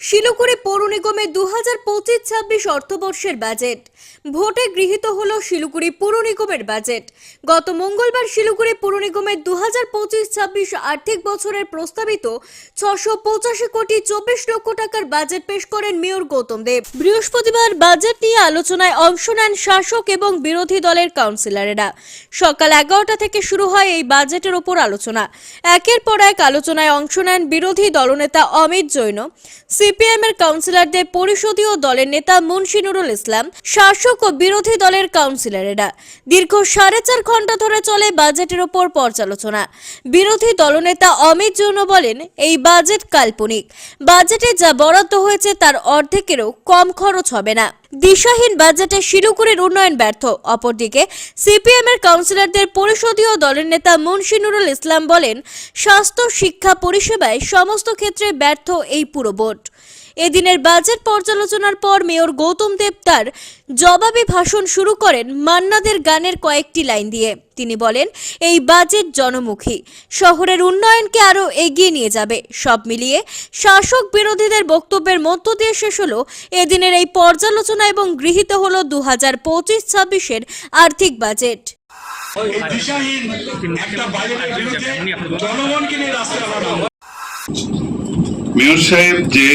শিলিগুড়ি পৌর নিগমের দু হাজার পঁচিশ ছাব্বিশ অর্থবর্ষের বাজেট। ভোটে গৃহীত হল শিলিগুড়ি পৌর নিগমের বাজেট। গত মঙ্গলবার শিলিগুড়ি পৌর নিগমের দু হাজার পঁচিশ ছাব্বিশ আর্থিক বছরের প্রস্তাবিত ছশো পঁচাশি কোটি চব্বিশ লক্ষ টাকার বাজেট পেশ করেন মেয়র গৌতম দেব। বৃহস্পতিবার বাজেট নিয়ে আলোচনায় অংশ নেন শাসক এবং বিরোধী দলের কাউন্সিলরেরা। সকাল এগারোটা থেকে শুরু হয় এই বাজেটের ওপর আলোচনা। একের পর এক আলোচনায় অংশ নেন বিরোধী দলনেতা অমিত জৈন সিপিএম এর কাউন্সিলরদের পরিষদীয় দলের নেতা মুন্সী নুরুল ইসলাম, শাসক ও বিরোধী দলের কাউন্সিলরেরা। দীর্ঘ সাড়ে চার ঘণ্টা ধরে চলে বাজেটের ওপর পর্যালোচনা। বিরোধী দলনেতা অমিত জৈন বলেন, এই বাজেট কাল্পনিক। বাজেটে যা বরাদ্দ হয়েছে তার অর্ধেকেরও কম খরচ হবে না। দিশাহীন বাজেটে শিলিগুড়ির উন্নয়ন ব্যর্থ। অপরদিকে সিপিএম এর কাউন্সিলরদের পরিষদীয় দলের নেতা মুন্সি নুরুল ইসলাম বলেন, স্বাস্থ্য, শিক্ষা, পরিষেবায় সমস্ত ক্ষেত্রে ব্যর্থ এই পুরো বোর্ড এদিনের বাজেট পর্যালোচনার পর মেয়র গৌতম দেব তার জবাবি ভাষণ শুরু করেন মান্নাদের গানের কয়েকটি লাইন দিয়ে। তিনি বলেন এই বাজেট জনমুখী। শহরের উন্নয়নকে আরও এগিয়ে নিয়ে যাবে। সব মিলিয়ে শাসক বিরোধীদের বক্তব্যের মধ্য দিয়ে শেষ হলো এদিনের এই পর্যালোচনা এবং গৃহীত হলো দু হাজার পঁচিশ ছাব্বিশের আর্থিক বাজেট। দিশাহীন একটা বাজেটের বিরুদ্ধে জনগণকে নিয়ে রাস্তায় মেয়র সাহেব যে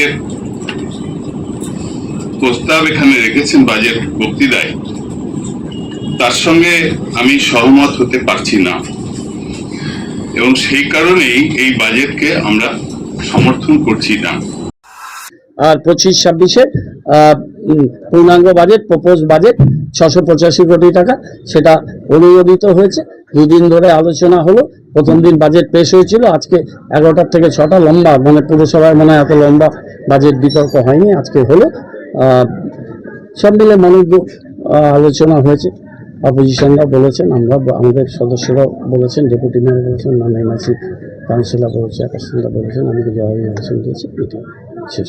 প্রস্তাব এখানে রেখেছেন বাজেট বক্তৃতায়। তার সঙ্গে আমি সহমত হতে পারছি না। এবং সেই কারণেই এই বাজেটকে আমরা সমর্থন করছি না। আর পঁচিশ ছাব্বিশে পূর্ণাঙ্গ বাজেট প্রপোজ বাজেট, ছশো পঁচাশি কোটি টাকা, সেটা অনুমোদিত হয়েছে। দুদিন ধরে আলোচনা হলো, প্রথম দিন বাজেট পেশ হয়েছিল, আজকে এগারোটার থেকে ছটা লম্বা মানে পুরসভায় মনে এত লম্বা বাজেট বিতর্ক হয়নি, আজকে হলো। সব মিলে মনোযোগ আলোচনা হয়েছে অপোজিশনরা বলেছেন, আমরা আমাদের সদস্যরাও বলেছেন, ডেপুটি মেয়র বলেছেন নানা এমআসি কাউন্সিলর বলেছে আকাশচন্দ্র বলেছেন, আমি আলোচনা দিয়েছি এটা শেষ।